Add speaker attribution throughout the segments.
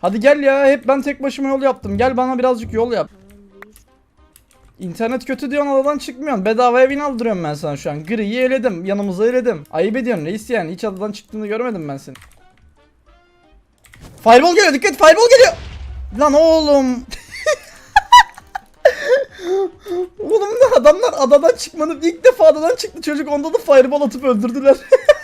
Speaker 1: Hadi gel ya hep ben tek başıma yol yaptım. Gel bana birazcık yol yap. İnternet kötü diyorsun adadan çıkmıyorsun. Bedavaya bin aldırıyorum ben sana şu an. Gri'yi eledim. Yanımıza eledim. Ayıp ediyorsun reis yani. Hiç adadan çıktığını görmedim ben seni. Fireball geliyor dikkat fireball geliyor. Lan oğlum. oğlum ne adamlar adadan çıkmadı. İlk defa adadan çıktı çocuk. Onda da fireball atıp öldürdüler.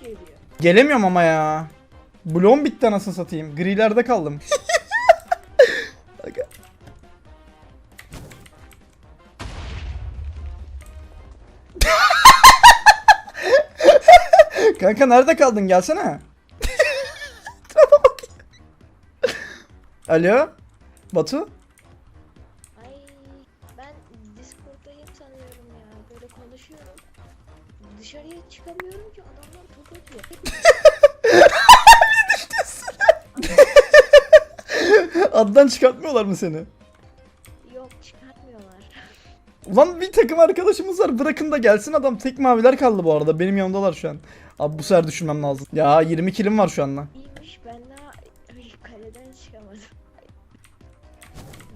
Speaker 2: geliyor.
Speaker 1: Gelemiyorum ama ya. Bloğum bitti anasını satayım. Grilerde kaldım. Kanka nerede kaldın? Gelsene. Alo? Batu?
Speaker 2: Çıkamıyorum ki adamlar top atıyor.
Speaker 1: Addan çıkartmıyorlar mı seni?
Speaker 2: Yok çıkartmıyorlar.
Speaker 1: Ulan bir takım arkadaşımız var. Bırakın da gelsin adam. Tek maviler kaldı bu arada. Benim yanımdalar şu an. Abi bu sefer düşünmem lazım. Ya 20 kilim var şu anda.
Speaker 2: İyiymiş ben daha kaleden çıkamadım.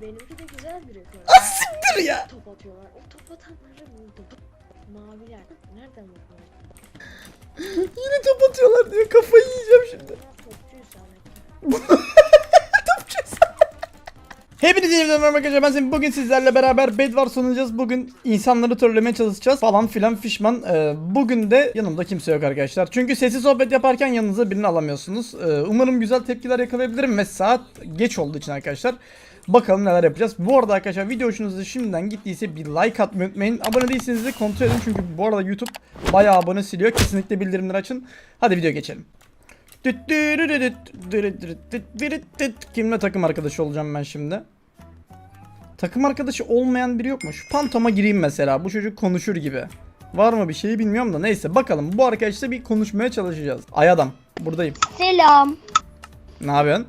Speaker 2: Benimki de güzel bir rekor.
Speaker 1: Siktir ya.
Speaker 2: Top atıyorlar. O top atanları vurdum. Maviler. Nereden vurdular?
Speaker 1: Yine top atıyorlar diyor. Kafayı yiyeceğim şimdi. Hepinize iyi merhaba arkadaşlar ben Semih. Bugün sizlerle beraber Bedwars oynayacağız. Bugün insanları trollemeye çalışacağız falan filan fişman. Ee, bugün de yanımda kimse yok arkadaşlar. Çünkü sessiz sohbet yaparken yanınıza birini alamıyorsunuz. Ee, umarım güzel tepkiler yakalayabilirim ve saat geç olduğu için arkadaşlar. Bakalım neler yapacağız. Bu arada arkadaşlar video hoşunuza şimdiden gittiyse bir like atmayı unutmayın. Abone değilseniz de kontrol edin çünkü bu arada YouTube bayağı abone siliyor. Kesinlikle bildirimleri açın. Hadi video geçelim. Kimle takım arkadaşı olacağım ben şimdi? Takım arkadaşı olmayan biri yok mu? Şu Phantom'a gireyim mesela. Bu çocuk konuşur gibi. Var mı bir şeyi bilmiyorum da neyse bakalım. Bu arkadaşla bir konuşmaya çalışacağız. Ay adam buradayım.
Speaker 3: Selam.
Speaker 1: Ne yapıyorsun?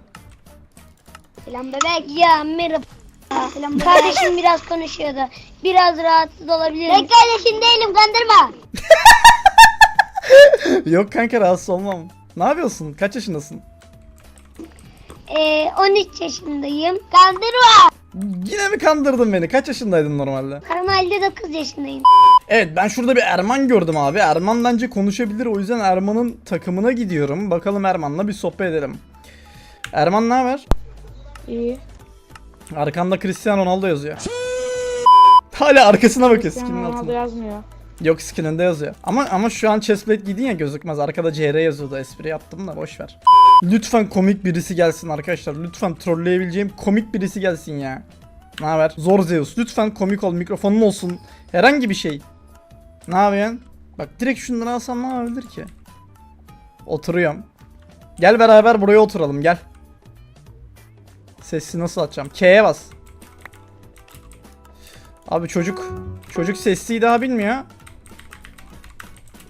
Speaker 3: Selam bebek. Ya merhaba. Selam Kardeşim biraz konuşuyordu. Biraz rahatsız olabilirim. Ben kardeşin değilim kandırma.
Speaker 1: Yok kanka rahatsız olmam. Ne yapıyorsun? Kaç yaşındasın?
Speaker 3: Ee, 13 yaşındayım. Kandırma.
Speaker 1: Yine mi kandırdın beni? Kaç yaşındaydın normalde?
Speaker 3: Normalde 9 yaşındayım.
Speaker 1: Evet ben şurada bir Erman gördüm abi. Erman bence konuşabilir. O yüzden Erman'ın takımına gidiyorum. Bakalım Erman'la bir sohbet edelim. Erman ne haber?
Speaker 4: İyi.
Speaker 1: Arkanda Cristiano Ronaldo yazıyor. Hala arkasına bakıyor skinin
Speaker 4: Cristiano Ronaldo yazmıyor.
Speaker 1: Yok skininde yazıyor. Ama ama şu an chestplate giydin ya gözükmez. Arkada CR yazıyordu. Espri yaptım da boş ver. Lütfen komik birisi gelsin arkadaşlar. Lütfen trolleyebileceğim komik birisi gelsin ya. Ne haber? Zor Zeus. Lütfen komik ol. Mikrofonun olsun. Herhangi bir şey. Ne yapıyorsun? Bak direkt şundan alsam ne yapabilir ki? Oturuyorum. Gel beraber buraya oturalım gel. Sesi nasıl açacağım? K'ye bas. Abi çocuk çocuk sesliyi daha bilmiyor.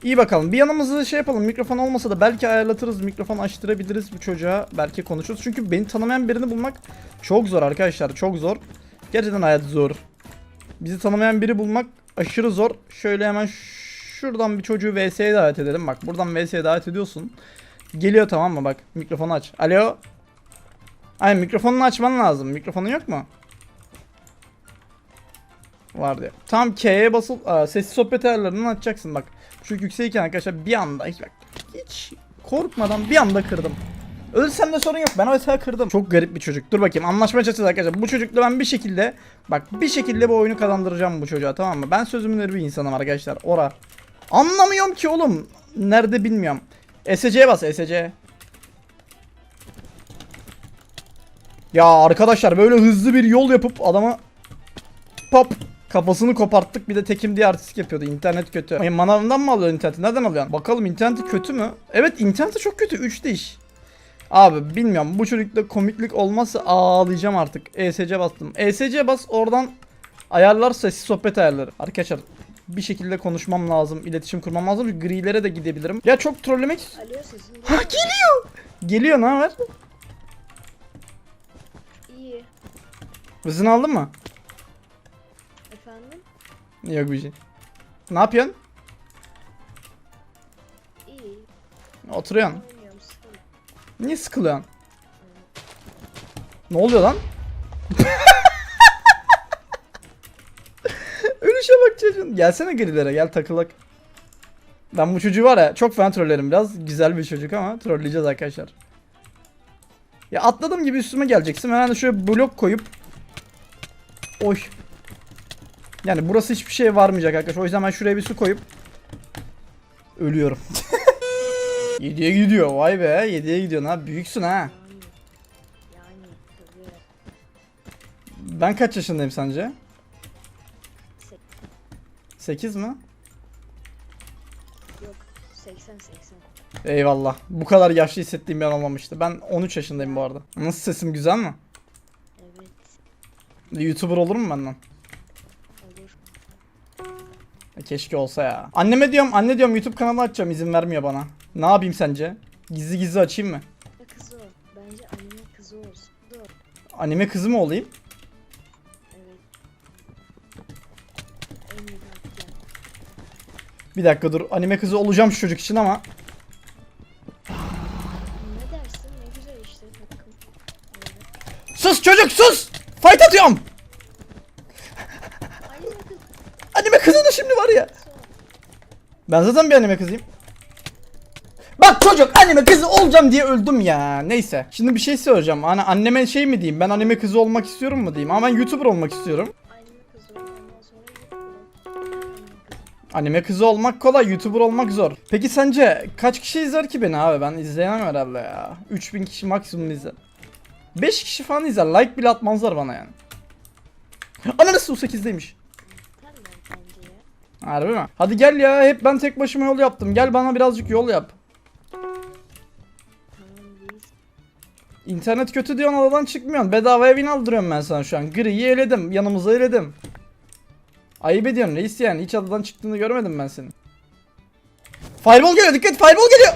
Speaker 1: İyi bakalım. Bir yanımızda şey yapalım. Mikrofon olmasa da belki ayarlatırız. Mikrofon açtırabiliriz bu çocuğa. Belki konuşuruz. Çünkü beni tanımayan birini bulmak çok zor arkadaşlar. Çok zor. Gerçekten hayat zor. Bizi tanımayan biri bulmak aşırı zor. Şöyle hemen şuradan bir çocuğu VS'ye davet edelim. Bak buradan VS'ye davet ediyorsun. Geliyor tamam mı? Bak mikrofonu aç. Alo. Ay mikrofonunu açman lazım. Mikrofonun yok mu? Var diyor. Tam K'ye basıp aa, sessiz sohbet ayarlarından açacaksın bak. Şu yükseğken arkadaşlar bir anda hiç bak hiç korkmadan bir anda kırdım. Ölsem de sorun yok. Ben mesela kırdım. Çok garip bir çocuk. Dur bakayım anlaşmaya çalışacağız arkadaşlar. Bu çocukla ben bir şekilde bak bir şekilde bu oyunu kazandıracağım bu çocuğa tamam mı? Ben sözümün bir insanım arkadaşlar. Ora. Anlamıyorum ki oğlum. Nerede bilmiyorum. SC'ye bas SC. Ya arkadaşlar böyle hızlı bir yol yapıp adama pop kafasını koparttık bir de tekim diye artistik yapıyordu. İnternet kötü. Ay, manavından mı alıyorsun interneti? Nereden alıyorsun? Bakalım interneti kötü mü? Evet interneti çok kötü. 3 diş. Abi bilmiyorum bu çocukta komiklik olmazsa ağlayacağım artık. ESC bastım. ESC bas oradan ayarlar sessiz sohbet ayarları. Arkadaşlar bir şekilde konuşmam lazım. iletişim kurmam lazım. Grilere de gidebilirim. Ya çok trollemek
Speaker 2: Alo sesim
Speaker 1: Ha geliyor. Geliyor ne haber? Hızını aldın mı?
Speaker 2: Efendim?
Speaker 1: Yok bir şey. Ne yapıyorsun?
Speaker 2: İyi.
Speaker 1: Oturuyorsun.
Speaker 2: Oynuyorum sıkıldım.
Speaker 1: Niye sıkılıyorsun? Ne oluyor lan? Ölüşe bak çocuğun. Gelsene grilere gel takılak. Ben bu çocuğu var ya çok fena trollerim biraz. Güzel bir çocuk ama trolleyeceğiz arkadaşlar. Ya atladım gibi üstüme geleceksin. Hemen de şöyle blok koyup. Oy. Yani burası hiçbir şey varmayacak arkadaşlar. O yüzden ben şuraya bir su koyup. Ölüyorum. 7'ye gidiyor vay be 7'ye gidiyorsun ha büyüksün ha. Ben kaç yaşındayım sence?
Speaker 2: Sek-
Speaker 1: 8 mi?
Speaker 2: Yok 80 80.
Speaker 1: Eyvallah. Bu kadar yaşlı hissettiğim bir an olmamıştı. Ben 13 yaşındayım bu arada. Nasıl sesim güzel mi? YouTuber olur mu benden?
Speaker 2: olur.
Speaker 1: E, Keşke olsa ya. Anneme diyorum, anne diyorum YouTube kanalı açacağım izin vermiyor bana. Ne yapayım sence? Gizli gizli açayım mı?
Speaker 2: Kızı o. Bence anime kızı olsun. Dur.
Speaker 1: Anime kızı mı olayım? Bir dakika dur. Anime kızı olacağım şu çocuk için ama.
Speaker 2: Ne dersin? Ne güzel işte takım.
Speaker 1: Sus çocuk sus! Fight atıyorum!
Speaker 2: Anime kız.
Speaker 1: Anime kızı da şimdi var ya. Ben zaten bir anime kızıyım. Bak çocuk anime kızı olacağım diye öldüm ya. Neyse. Şimdi bir şey söyleyeceğim. Hani anneme şey mi diyeyim? Ben anime kızı olmak istiyorum mu diyeyim? Ama ben YouTuber olmak istiyorum.
Speaker 2: Anime kızı
Speaker 1: olmak kolay, YouTuber olmak zor. Peki sence kaç kişi izler ki beni abi? Ben izleyemem herhalde ya. 3000 kişi maksimum izler. 5 kişi falan izler. Like bile atmazlar bana yani. Ananı su 8'deymiş.
Speaker 2: Tamam bence ya.
Speaker 1: Harbi mi? Hadi gel ya. Hep ben tek başıma yol yaptım. Gel bana birazcık yol yap. İnternet kötü diyorsun adadan çıkmıyorsun. Bedavaya win aldırıyorum ben sana şu an. Gri'yi eledim. Yanımıza eledim. Ayıp ediyorsun reis yani. Hiç adadan çıktığını görmedim ben senin. Fireball geliyor dikkat fireball geliyor.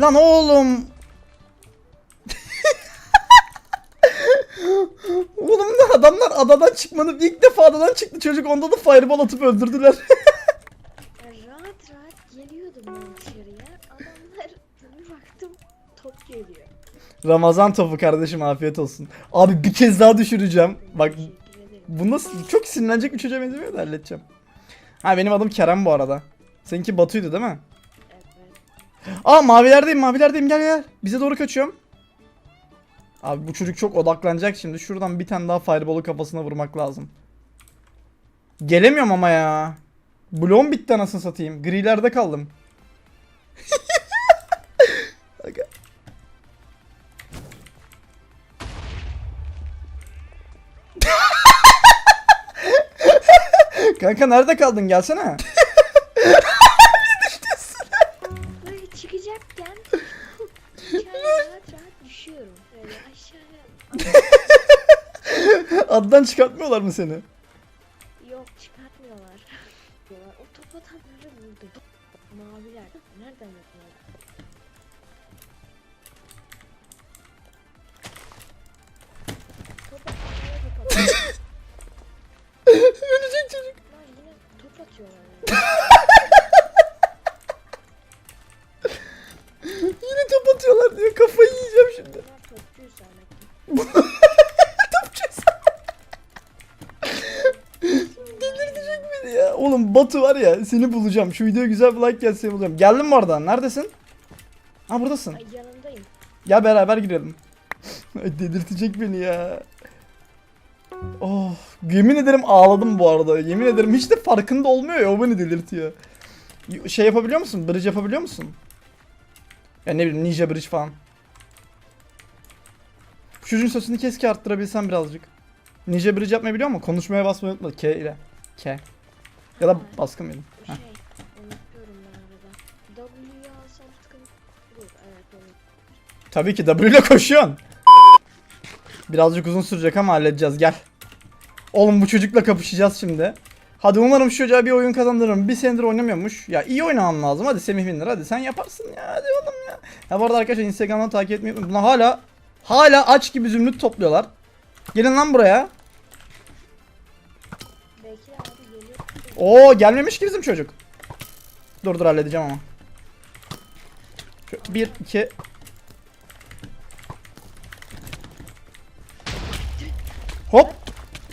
Speaker 1: Lan oğlum. Adamlar adadan çıkmanın ilk defa adadan çıktı çocuk onda da fireball atıp öldürdüler.
Speaker 2: Rahat rahat geliyordum ben dışarıya. Adamlar bir baktım top geliyor.
Speaker 1: Ramazan topu kardeşim afiyet olsun. Abi bir kez daha düşüreceğim. Bak. Bu nasıl çok sinirlenecek bir çocuğa benzemiyor da halledeceğim. Ha benim adım Kerem bu arada. Seninki Batu'ydu değil mi?
Speaker 2: Evet.
Speaker 1: Aa mavilerdeyim mavilerdeyim gel gel. Bize doğru kaçıyorum. Abi bu çocuk çok odaklanacak şimdi. Şuradan bir tane daha fireball'u kafasına vurmak lazım. Gelemiyorum ama ya. Bloğum bitti anasını satayım. Grilerde kaldım. Kanka nerede kaldın gelsene.
Speaker 2: düşüyorum. Böyle aşağıya.
Speaker 1: Addan çıkartmıyorlar mı seni?
Speaker 2: Yok çıkartmıyorlar. Diyorlar. O top atanları vurdu. Maviler. Nereden yapıyorlar? Top atıyorlar.
Speaker 1: Ölecek çocuk.
Speaker 2: Lan yine top atıyorlar.
Speaker 1: diyor. Kafayı yiyeceğim şimdi. Delirtecek beni ya. Oğlum Batu var ya seni bulacağım. Şu videoya güzel bir like gelse seni bulacağım. Geldin mi oradan? Neredesin? Ha buradasın.
Speaker 2: Ay yanındayım.
Speaker 1: Gel beraber girelim. Ay, Delirtecek beni ya. Oh, yemin ederim ağladım bu arada. Yemin ederim hiç de farkında olmuyor ya o beni delirtiyor. Şey yapabiliyor musun? Bridge yapabiliyor musun? Ya ne bileyim Ninja Bridge falan. Şu Çocuğun sesini keşke arttırabilsem birazcık. Ninja Bridge yapmayı biliyor musun? Konuşmaya basmayı unutma. K ile. K. Ya da baskın benim.
Speaker 2: Şey,
Speaker 1: Heh.
Speaker 2: unutuyorum ben arada. W'yu alsam sıkıntı. Dur, evet onu.
Speaker 1: Tabii ki W ile koşuyorsun. Birazcık uzun sürecek ama halledeceğiz gel. Oğlum bu çocukla kapışacağız şimdi. Hadi umarım şu çocuğa bir oyun kazandırırım. Bir senedir oynamıyormuş. Ya iyi oynamam lazım. Hadi Semih Binler hadi sen yaparsın ya. Hadi oğlum ya. Ya bu arada arkadaşlar Instagram'dan takip etmeyi. Bunlar hala hala aç gibi zümrüt topluyorlar. Gelin lan buraya. Oo gelmemiş ki bizim çocuk. Dur dur halledeceğim ama. Bir, iki. Hop.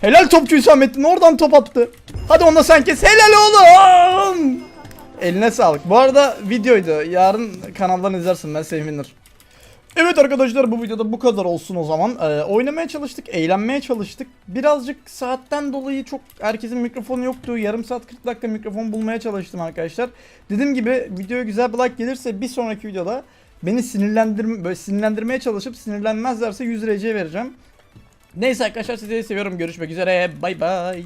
Speaker 1: Helal topçu Hüsamettin oradan top attı. Hadi onda sen kes. Helal oğlum. Eline sağlık. Bu arada videoydu. Yarın kanaldan izlersin ben sevinirim. Evet arkadaşlar bu videoda bu kadar olsun o zaman. Ee, oynamaya çalıştık, eğlenmeye çalıştık. Birazcık saatten dolayı çok herkesin mikrofonu yoktu. Yarım saat 40 dakika mikrofon bulmaya çalıştım arkadaşlar. Dediğim gibi videoya güzel bir like gelirse bir sonraki videoda beni sinirlendirme böyle sinirlendirmeye çalışıp sinirlenmezlerse 100 RC vereceğim. Neyse arkadaşlar sizi seviyorum. Görüşmek üzere. Bay bay.